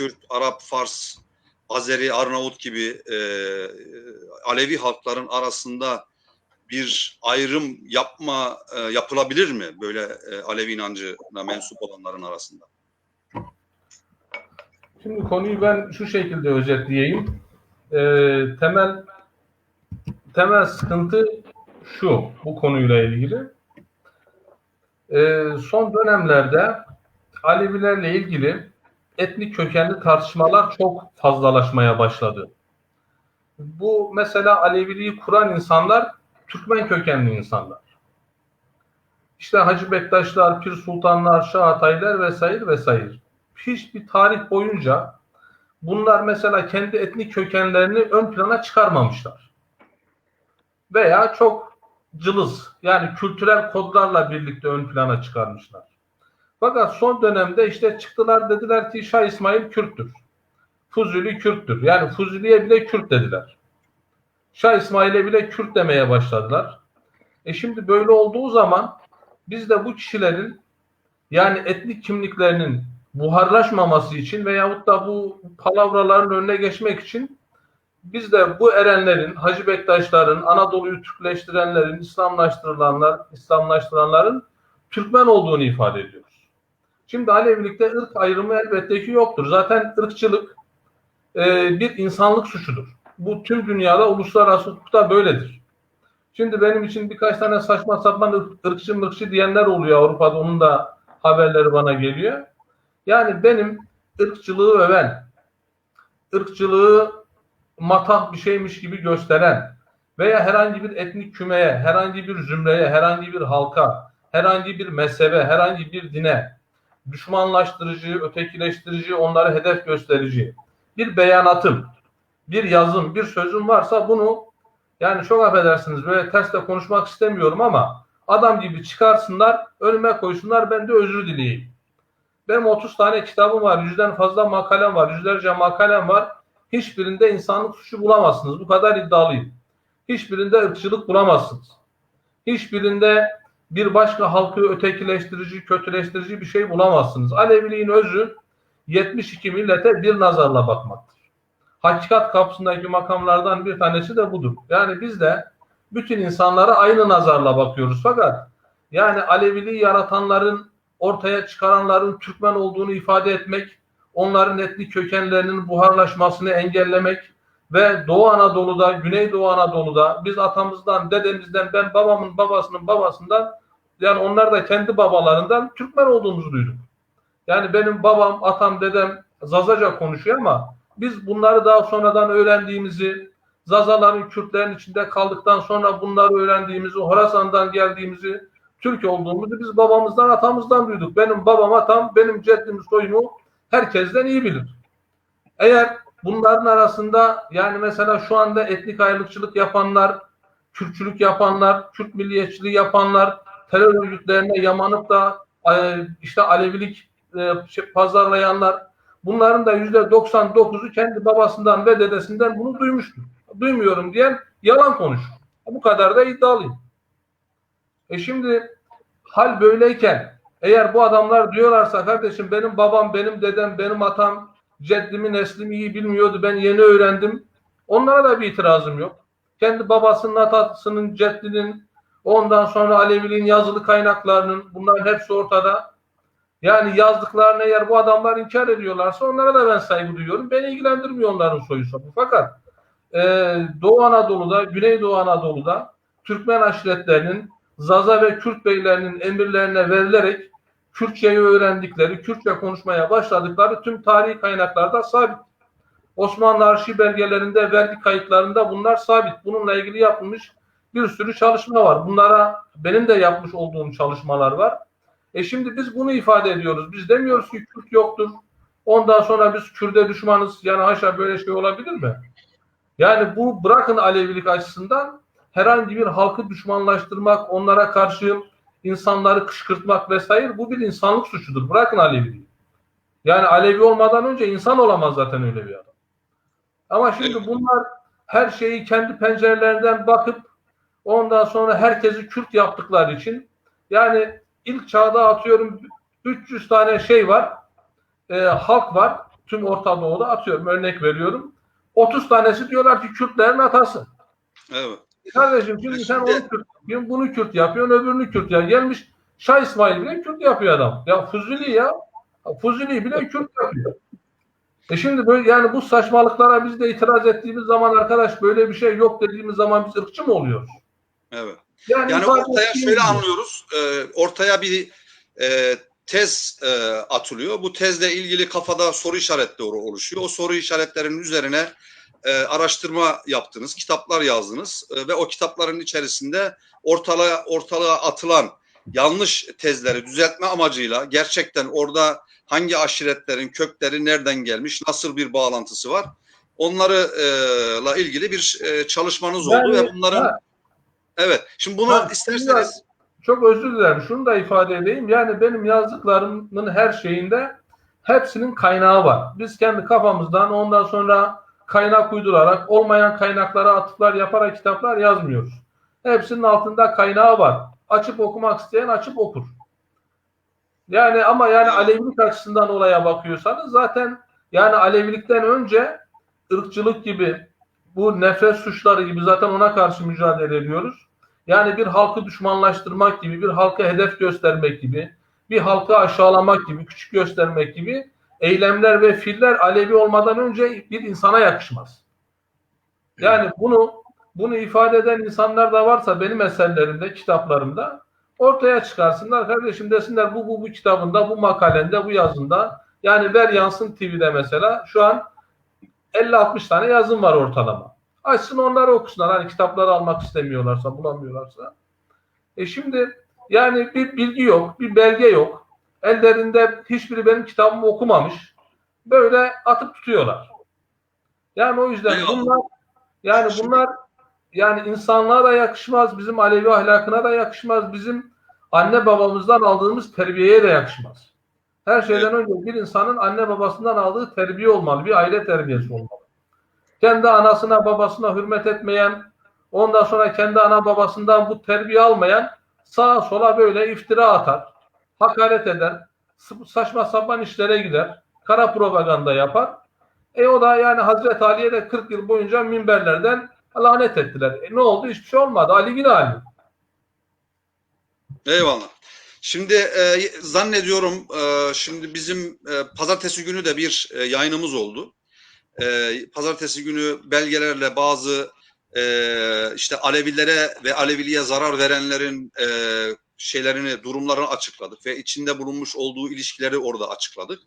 Kürt, Arap, Fars, Azeri, Arnavut gibi e, Alevi halkların arasında bir ayrım yapma e, yapılabilir mi böyle e, Alevi inancına mensup olanların arasında? Şimdi konuyu ben şu şekilde özetleyeyim. Ee, temel temel sıkıntı şu bu konuyla ilgili. Ee, son dönemlerde Alevilerle ilgili etnik kökenli tartışmalar çok fazlalaşmaya başladı. Bu mesela Aleviliği kuran insanlar Türkmen kökenli insanlar. İşte Hacı Bektaşlar, Pir Sultanlar, Şahataylar vesaire vesaire. Hiçbir tarih boyunca bunlar mesela kendi etnik kökenlerini ön plana çıkarmamışlar. Veya çok cılız yani kültürel kodlarla birlikte ön plana çıkarmışlar. Fakat son dönemde işte çıktılar dediler ki Şah İsmail Kürttür. Fuzuli Kürttür. Yani Fuzuli'ye bile Kürt dediler. Şah İsmail'e bile Kürt demeye başladılar. E şimdi böyle olduğu zaman biz de bu kişilerin yani etnik kimliklerinin buharlaşmaması için veyahut da bu palavraların önüne geçmek için biz de bu erenlerin, Hacı Bektaşların, Anadolu'yu Türkleştirenlerin, İslamlaştırılanlar, İslamlaştıranların Türkmen olduğunu ifade ediyoruz. Şimdi Alevilikte ırk ayrımı elbette ki yoktur. Zaten ırkçılık e, bir insanlık suçudur. Bu tüm dünyada uluslararası hukukta böyledir. Şimdi benim için birkaç tane saçma sapan ırkçı mırkçı diyenler oluyor Avrupa'da. Onun da haberleri bana geliyor. Yani benim ırkçılığı öven, ırkçılığı matah bir şeymiş gibi gösteren veya herhangi bir etnik kümeye, herhangi bir zümreye, herhangi bir halka, herhangi bir mezhebe, herhangi bir dine düşmanlaştırıcı, ötekileştirici, onları hedef gösterici bir beyanatım, bir yazım, bir sözüm varsa bunu yani çok affedersiniz böyle ters de konuşmak istemiyorum ama adam gibi çıkarsınlar, önüme koysunlar ben de özür dileyeyim. Benim 30 tane kitabım var, yüzden fazla makalem var, yüzlerce makalem var. Hiçbirinde insanlık suçu bulamazsınız. Bu kadar iddialıyım. Hiçbirinde ırkçılık bulamazsınız. Hiçbirinde bir başka halkı ötekileştirici, kötüleştirici bir şey bulamazsınız. Aleviliğin özü 72 millete bir nazarla bakmaktır. Hakikat kapısındaki makamlardan bir tanesi de budur. Yani biz de bütün insanlara aynı nazarla bakıyoruz. Fakat yani Aleviliği yaratanların, ortaya çıkaranların Türkmen olduğunu ifade etmek, onların etnik kökenlerinin buharlaşmasını engellemek ve Doğu Anadolu'da, Güneydoğu Anadolu'da biz atamızdan, dedemizden, ben babamın babasının babasından yani onlar da kendi babalarından Türkmen olduğumuzu duyduk. Yani benim babam, atam, dedem Zazaca konuşuyor ama biz bunları daha sonradan öğrendiğimizi, Zazaların, Kürtlerin içinde kaldıktan sonra bunları öğrendiğimizi, Horasan'dan geldiğimizi, Türk olduğumuzu biz babamızdan, atamızdan duyduk. Benim babam, atam, benim ceddim soyumu herkesten iyi bilir. Eğer bunların arasında yani mesela şu anda etnik ayrılıkçılık yapanlar, Kürtçülük yapanlar, Kürt milliyetçiliği yapanlar, terör örgütlerine yamanıp da işte Alevilik pazarlayanlar bunların da yüzde 99'u kendi babasından ve dedesinden bunu duymuştur. Duymuyorum diyen yalan konuşur. Bu kadar da iddialıyım. E şimdi hal böyleyken eğer bu adamlar diyorlarsa kardeşim benim babam, benim dedem, benim atam, ceddimi, neslimi iyi bilmiyordu ben yeni öğrendim. Onlara da bir itirazım yok. Kendi babasının, atasının, ceddinin, ondan sonra Aleviliğin yazılı kaynaklarının bunların hepsi ortada. Yani yazdıklarını eğer bu adamlar inkar ediyorlarsa onlara da ben saygı duyuyorum. Beni ilgilendirmiyor onların soyu sopu. Fakat e, Doğu Anadolu'da, Güneydoğu Anadolu'da Türkmen aşiretlerinin Zaza ve Kürt beylerinin emirlerine verilerek Kürtçeyi öğrendikleri, Kürtçe konuşmaya başladıkları tüm tarihi kaynaklarda sabit. Osmanlı arşiv belgelerinde, vergi kayıtlarında bunlar sabit. Bununla ilgili yapılmış bir sürü çalışma var. Bunlara benim de yapmış olduğum çalışmalar var. E şimdi biz bunu ifade ediyoruz. Biz demiyoruz ki Kürt yoktur. Ondan sonra biz Kürt'e düşmanız. Yani haşa böyle şey olabilir mi? Yani bu bırakın Alevilik açısından herhangi bir halkı düşmanlaştırmak, onlara karşı insanları kışkırtmak vesaire bu bir insanlık suçudur. Bırakın Aleviliği. Yani Alevi olmadan önce insan olamaz zaten öyle bir adam. Ama şimdi bunlar her şeyi kendi pencerelerinden bakıp ondan sonra herkesi Kürt yaptıkları için yani ilk çağda atıyorum 300 tane şey var, e, halk var, tüm Orta Doğu'da atıyorum örnek veriyorum. 30 tanesi diyorlar ki Kürtlerin atası. Evet. Kardeşim şimdi sen onu Kürt bunu Kürt yapıyorsun, öbürünü Kürt ya. Gelmiş Şah İsmail bile Kürt yapıyor adam. Ya Fuzuli ya. Fuzuli bile Kürt yapıyor. E şimdi böyle yani bu saçmalıklara biz de itiraz ettiğimiz zaman arkadaş böyle bir şey yok dediğimiz zaman biz ırkçı mı oluyoruz? Evet. Yani, Yani ortaya şöyle gibi. anlıyoruz. e, ortaya bir e, tez e, atılıyor. Bu tezle ilgili kafada soru işaretleri oluşuyor. O soru işaretlerinin üzerine e, araştırma yaptınız, kitaplar yazdınız e, ve o kitapların içerisinde ortalığa ortalığa atılan yanlış tezleri düzeltme amacıyla gerçekten orada hangi aşiretlerin kökleri nereden gelmiş, nasıl bir bağlantısı var, onlarla ilgili bir e, çalışmanız oldu Yani- ve bunların ha, evet. Şimdi bunu Ha, isterseniz çok özür dilerim. Şunu da ifade edeyim. Yani benim yazdıklarımın her şeyinde hepsinin kaynağı var. Biz kendi kafamızdan ondan sonra kaynak uydurarak olmayan kaynaklara atıflar yaparak kitaplar yazmıyoruz. Hepsinin altında kaynağı var. Açıp okumak isteyen açıp okur. Yani ama yani Alevilik açısından olaya bakıyorsanız zaten yani Alevilikten önce ırkçılık gibi bu nefret suçları gibi zaten ona karşı mücadele ediyoruz. Yani bir halkı düşmanlaştırmak gibi, bir halka hedef göstermek gibi, bir halkı aşağılamak gibi, küçük göstermek gibi eylemler ve fiiller Alevi olmadan önce bir insana yakışmaz. Yani bunu bunu ifade eden insanlar da varsa benim eserlerimde, kitaplarımda ortaya çıkarsınlar. Kardeşim desinler bu bu bu kitabında, bu makalende, bu yazında. Yani Ver Yansın TV'de mesela şu an 50-60 tane yazım var ortalama. Açsın onları okusunlar. Hani kitapları almak istemiyorlarsa, bulamıyorlarsa. E şimdi yani bir bilgi yok, bir belge yok. Ellerinde hiçbiri benim kitabımı okumamış. Böyle atıp tutuyorlar. Yani o yüzden bunlar yani bunlar yani insanlığa da yakışmaz, bizim Alevi ahlakına da yakışmaz, bizim anne babamızdan aldığımız terbiyeye de yakışmaz. Her şeyden önce bir insanın anne babasından aldığı terbiye olmalı, bir aile terbiyesi olmalı. Kendi anasına babasına hürmet etmeyen, ondan sonra kendi ana babasından bu terbiye almayan sağa sola böyle iftira atar, hakaret eder, saçma sapan işlere gider, kara propaganda yapar. E o da yani Hazreti Ali'ye de 40 yıl boyunca minberlerden lanet ettiler. E ne oldu? Hiçbir şey olmadı. Ali yine Ali. Eyvallah. Şimdi e, zannediyorum e, şimdi bizim e, pazartesi günü de bir e, yayınımız oldu. E, pazartesi günü belgelerle bazı e, işte Alevilere ve Aleviliğe zarar verenlerin e, şeylerini, durumlarını açıkladık ve içinde bulunmuş olduğu ilişkileri orada açıkladık.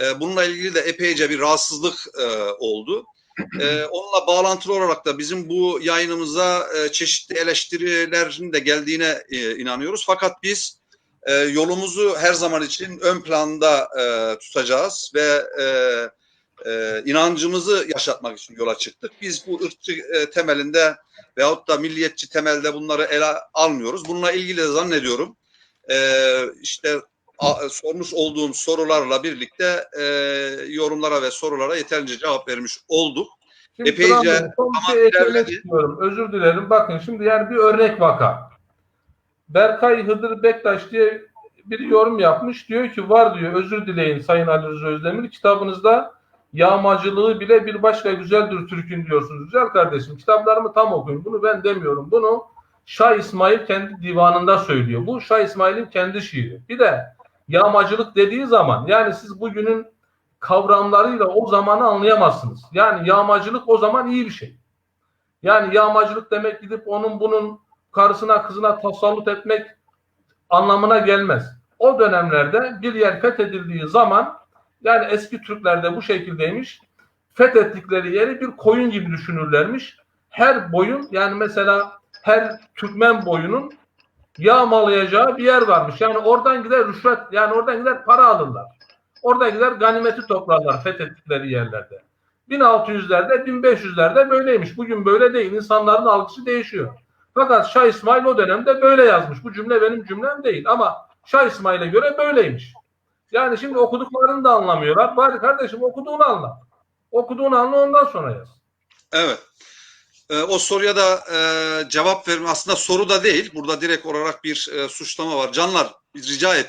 E, bununla ilgili de epeyce bir rahatsızlık e, oldu. E, onunla bağlantılı olarak da bizim bu yayınımıza e, çeşitli eleştirilerin de geldiğine e, inanıyoruz. Fakat biz e, yolumuzu her zaman için ön planda e, tutacağız ve e, e, inancımızı yaşatmak için yola çıktık. Biz bu ırkçı e, temelinde veyahut da milliyetçi temelde bunları ele almıyoruz. Bununla ilgili de zannediyorum e, işte a- sormuş olduğum sorularla birlikte e, yorumlara ve sorulara yeterince cevap vermiş olduk. Şimdi Epeyce son bir şey eklemek istiyorum. Özür dilerim. Bakın şimdi yani bir örnek vaka. Berkay Hıdır Bektaş diye bir yorum yapmış. Diyor ki var diyor özür dileyin Sayın Ali Rıza Özdemir. Kitabınızda yağmacılığı bile bir başka güzeldir Türk'ün diyorsunuz. Güzel kardeşim kitaplarımı tam okuyun. Bunu ben demiyorum. Bunu Şah İsmail kendi divanında söylüyor. Bu Şah İsmail'in kendi şiiri. Bir de yağmacılık dediği zaman yani siz bugünün kavramlarıyla o zamanı anlayamazsınız. Yani yağmacılık o zaman iyi bir şey. Yani yağmacılık demek gidip onun bunun karısına kızına tasallut etmek anlamına gelmez. O dönemlerde bir yer fethedildiği zaman yani eski Türklerde bu şekildeymiş. Fethettikleri yeri bir koyun gibi düşünürlermiş. Her boyun yani mesela her Türkmen boyunun yağmalayacağı bir yer varmış. Yani oradan gider rüşvet yani oradan gider para alırlar. Orada gider ganimeti toplarlar fethettikleri yerlerde. 1600'lerde 1500'lerde böyleymiş. Bugün böyle değil. İnsanların algısı değişiyor. Fakat Şah İsmail o dönemde böyle yazmış. Bu cümle benim cümlem değil ama Şah İsmail'e göre böyleymiş. Yani şimdi okuduklarını da anlamıyorlar. Bari kardeşim okuduğunu anla. Okuduğunu anla ondan sonra yaz. Evet. E, o soruya da e, cevap verim aslında soru da değil. Burada direkt olarak bir e, suçlama var. Canlar rica et